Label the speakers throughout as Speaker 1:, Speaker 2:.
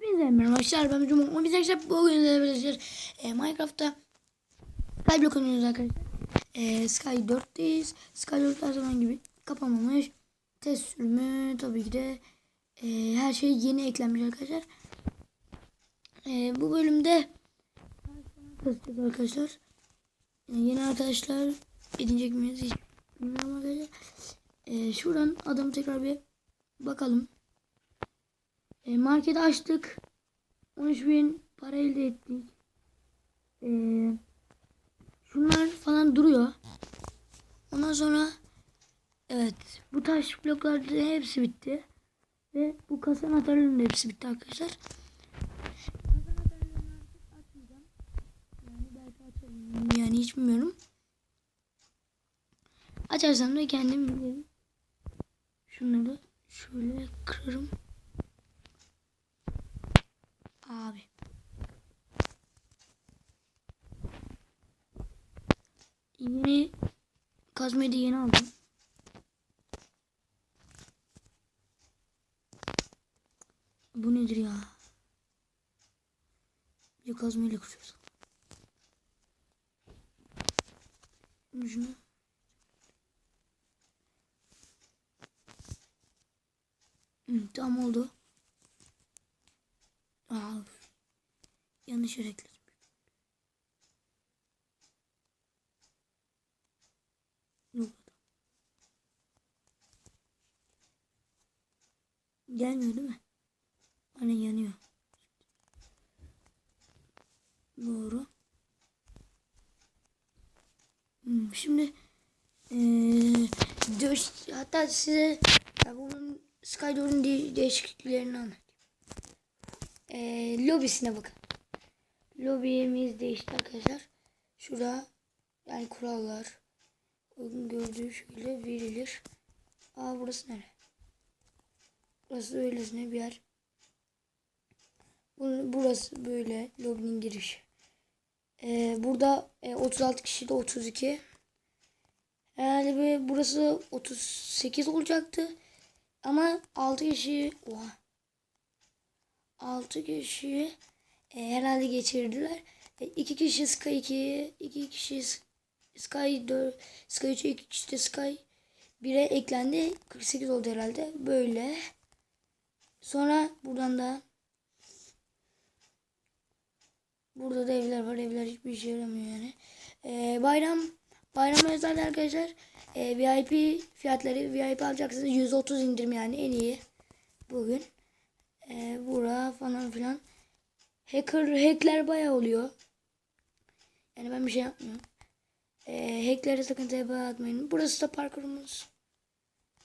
Speaker 1: Hepinize merhaba arkadaşlar ben Cuma. Ama biz arkadaşlar bugün de arkadaşlar e, Minecraft'ta Skyblock oynuyoruz arkadaşlar. E, Sky 4'teyiz. Sky 4 her zaman gibi kapanmamış. Test sürümü tabii ki de e, her şey yeni eklenmiş arkadaşlar. E, bu bölümde test arkadaşlar. E, yeni arkadaşlar edinecek miyiz hiç bilmiyorum arkadaşlar. E, şuradan adamı tekrar bir bakalım. E, marketi açtık. 13 bin para elde ettik. E, şunlar falan duruyor. Ondan sonra evet bu taş bloklarda hepsi bitti. Ve bu kasa anahtarlarının da hepsi bitti arkadaşlar. Yani. Yani hiç bilmiyorum. Açarsam da kendim bilirim. Şunları şöyle kırarım. Abi. Yeni kazmayı da yeni aldım. Bu nedir ya? Bir kazmayla kırıyoruz. Şunu. Hı, tamam oldu. Aa, yanlış yere ekledim. Gelmiyor değil mi? Aynen yanıyor. Doğru. Hmm, şimdi ee, hatta size ya bunun Skydor'un de- değişikliklerini anlatayım e, lobisine bakın. Lobimiz değişti arkadaşlar. Şurada yani kurallar uygun gördüğü şöyle verilir. Aa burası nere? Burası öylesine bir yer. Bu- Burası böyle lobinin girişi. Ee, burada e, 36 kişi de 32. Herhalde bir burası 38 olacaktı. Ama 6 kişi oha 6 kişiyi e, herhalde geçirdiler. E, 2 kişi Sky 2, 2 kişi Sky 4, Sky 3, 2 kişi de Sky 1'e eklendi. 48 oldu herhalde. Böyle. Sonra buradan da Burada da evler var. Evler hiçbir işe yaramıyor yani. E, bayram bayram özel arkadaşlar. E, VIP fiyatları VIP alacaksınız. 130 indirim yani en iyi. Bugün e, bura falan filan. Hacker hackler bayağı oluyor. Yani ben bir şey yapmıyorum. E, hacklere sakın TP atmayın. Burası da parkurumuz.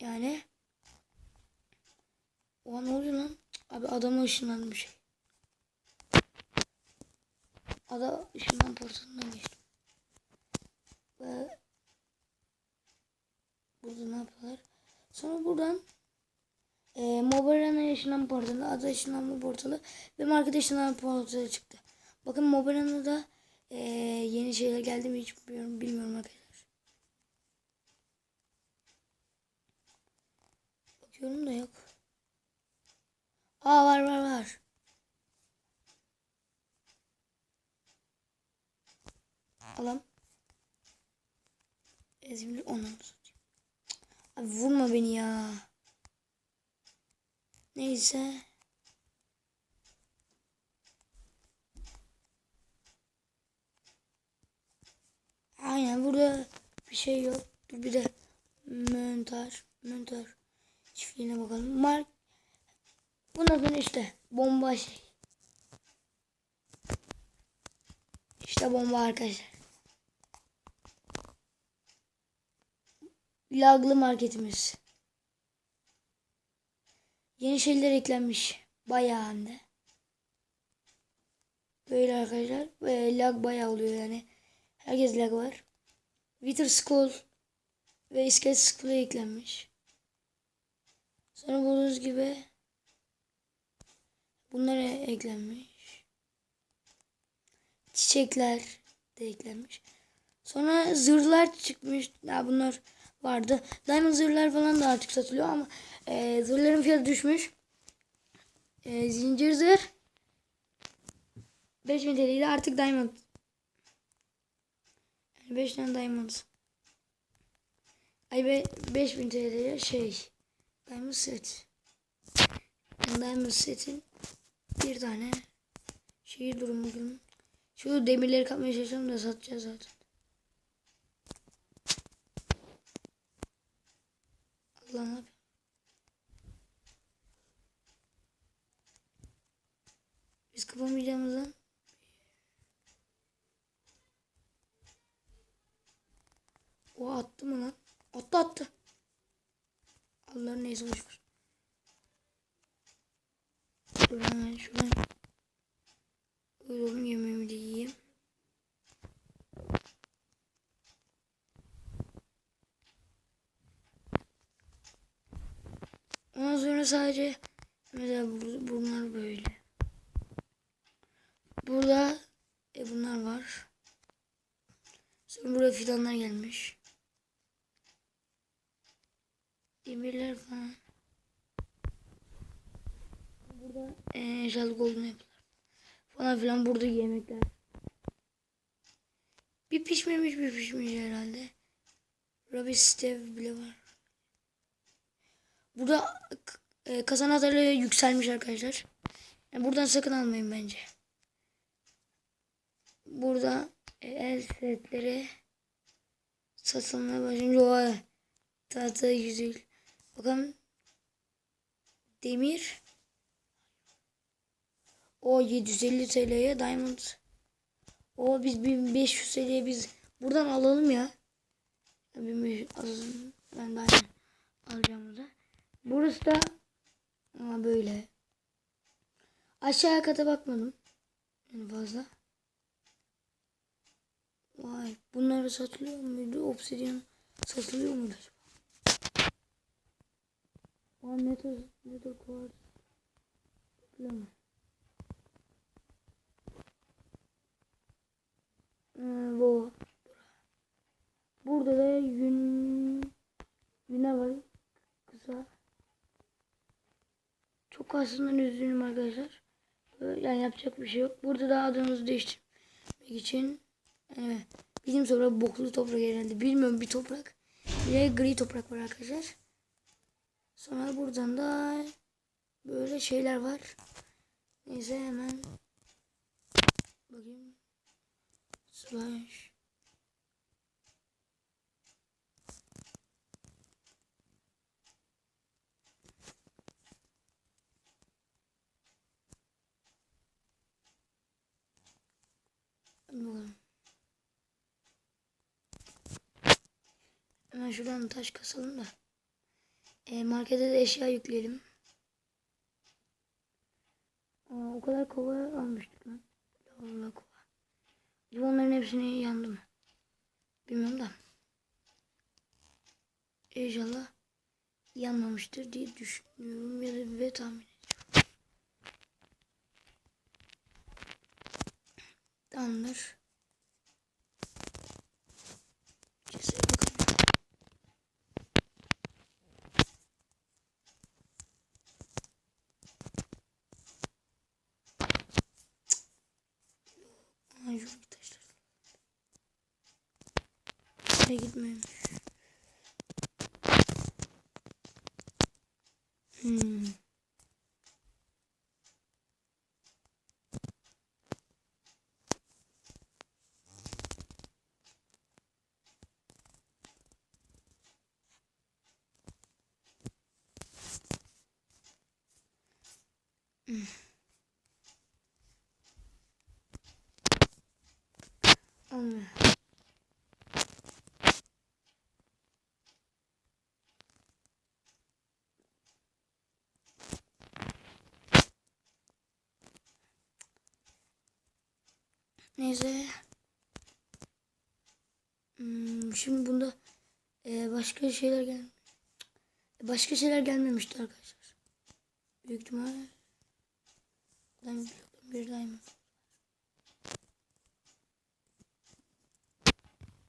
Speaker 1: Yani. O ne oluyor lan? Abi adama ışınlandı bir şey. Ada ışınlan portalından geçtim. Ve burada ne yapıyorlar? Sonra buradan e, Mobarana yaşanan portalı, ada yaşananma portalı ve market yaşanan portalı çıktı. Bakın Mobarana'da e, yeni şeyler geldi mi hiç bilmiyorum, bilmiyorum arkadaşlar. Bakıyorum da yok. Aa var var var. Alam. Ezimli onu satayım. Abi vurma beni ya. Neyse. Aynen burada bir şey yok. Dur bir de mentar, mentar çiftliğine bakalım. Mark Bundan sonra işte bomba şey. İşte bomba arkadaşlar. Laglı marketimiz. Yeni şeyler eklenmiş. Bayağı hem. Böyle arkadaşlar. Ve lag bayağı oluyor yani. Herkes lag var. Wither Skull ve İskelet Skull'a eklenmiş. Sonra bulduğunuz gibi bunlara eklenmiş. Çiçekler de eklenmiş. Sonra zırhlar çıkmış. Ya bunlar vardı. Diamond zırhlar falan da artık satılıyor ama e, zırhların fiyatı düşmüş. E, zincir zırh 5000 TL artık diamond. Yani 5 tane diamond. Ay be 5000 TL ile şey. Diamond set. Diamond setin bir tane şeyi durum bugün. Şu demirleri kapmaya çalışıyorum da satacağız zaten. Yapıyor? Biz kapamayacağımızdan O attı mı lan? Attı attı. Allah neyse boşver. Şuradan şuradan. Sonra sadece mesela bu- bunlar böyle. Burada e, bunlar var. Sonra buraya fidanlar gelmiş. Demirler falan. Burada e, jal golden yapılar. Falan filan burada yemekler. Bir pişmemiş bir pişmiş herhalde. Rabbit Steve bile var. Burada e, kazan atarı yükselmiş arkadaşlar. Yani buradan sakın almayın bence. Burada e, el setleri satılmaya başlayınca o tahta yüzül. Bakalım demir o 750 TL'ye diamond o biz 1500 TL'ye biz buradan alalım ya. 1500 alalım. Ben daha alacağım burada. Burası da ama böyle. Aşağıya kata bakmadım. En fazla. Vay bunları satılıyor muydu? Obsidian satılıyor muydu acaba? Aa nether, nether quartz. Bilemem. Ee, bu. Burada da yün yüne var. Kısa. Çok aslında üzgünüm arkadaşlar. Ee, Yani yapacak bir şey yok. Burada da adımızı değiştirmek için evet, bizim sonra boklu toprak herhalde. Bilmiyorum bir toprak. Bir gri toprak var arkadaşlar. Sonra buradan da böyle şeyler var. Neyse hemen bakayım. Slash. Hadi bakalım. Hemen şuradan taş kasalım da. E, markete de eşya yükleyelim. Aa, o kadar kova almıştık lan. Allah kova. Acaba onların hepsini yandı mı? Bilmiyorum da. İnşallah yanmamıştır diye düşünüyorum ya da ve tahmin ediyorum. Tamamdır. Kesin bakalım. Ay şu taşlar. Buraya gitmemiş. Hmm. Olmuyor. Neyse. Hmm, şimdi bunda e, başka şeyler gel başka şeyler gelmemişti arkadaşlar. Büyük ihtimal Diamond bloktan bir diamond.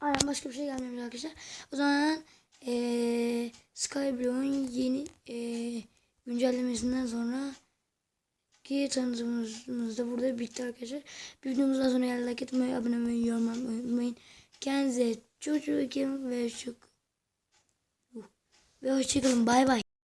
Speaker 1: Aynen başka bir şey gelmemiş arkadaşlar. O zaman Skyblock'un yeni eee, güncellemesinden sonra ki tanıtımımız da burada bitti arkadaşlar. Bir videomuzdan sonra yani like etmeyi, abone olmayı, yorum unutmayın. Kendinize çok çok iyi ve çok ve hoşçakalın. Bay bay.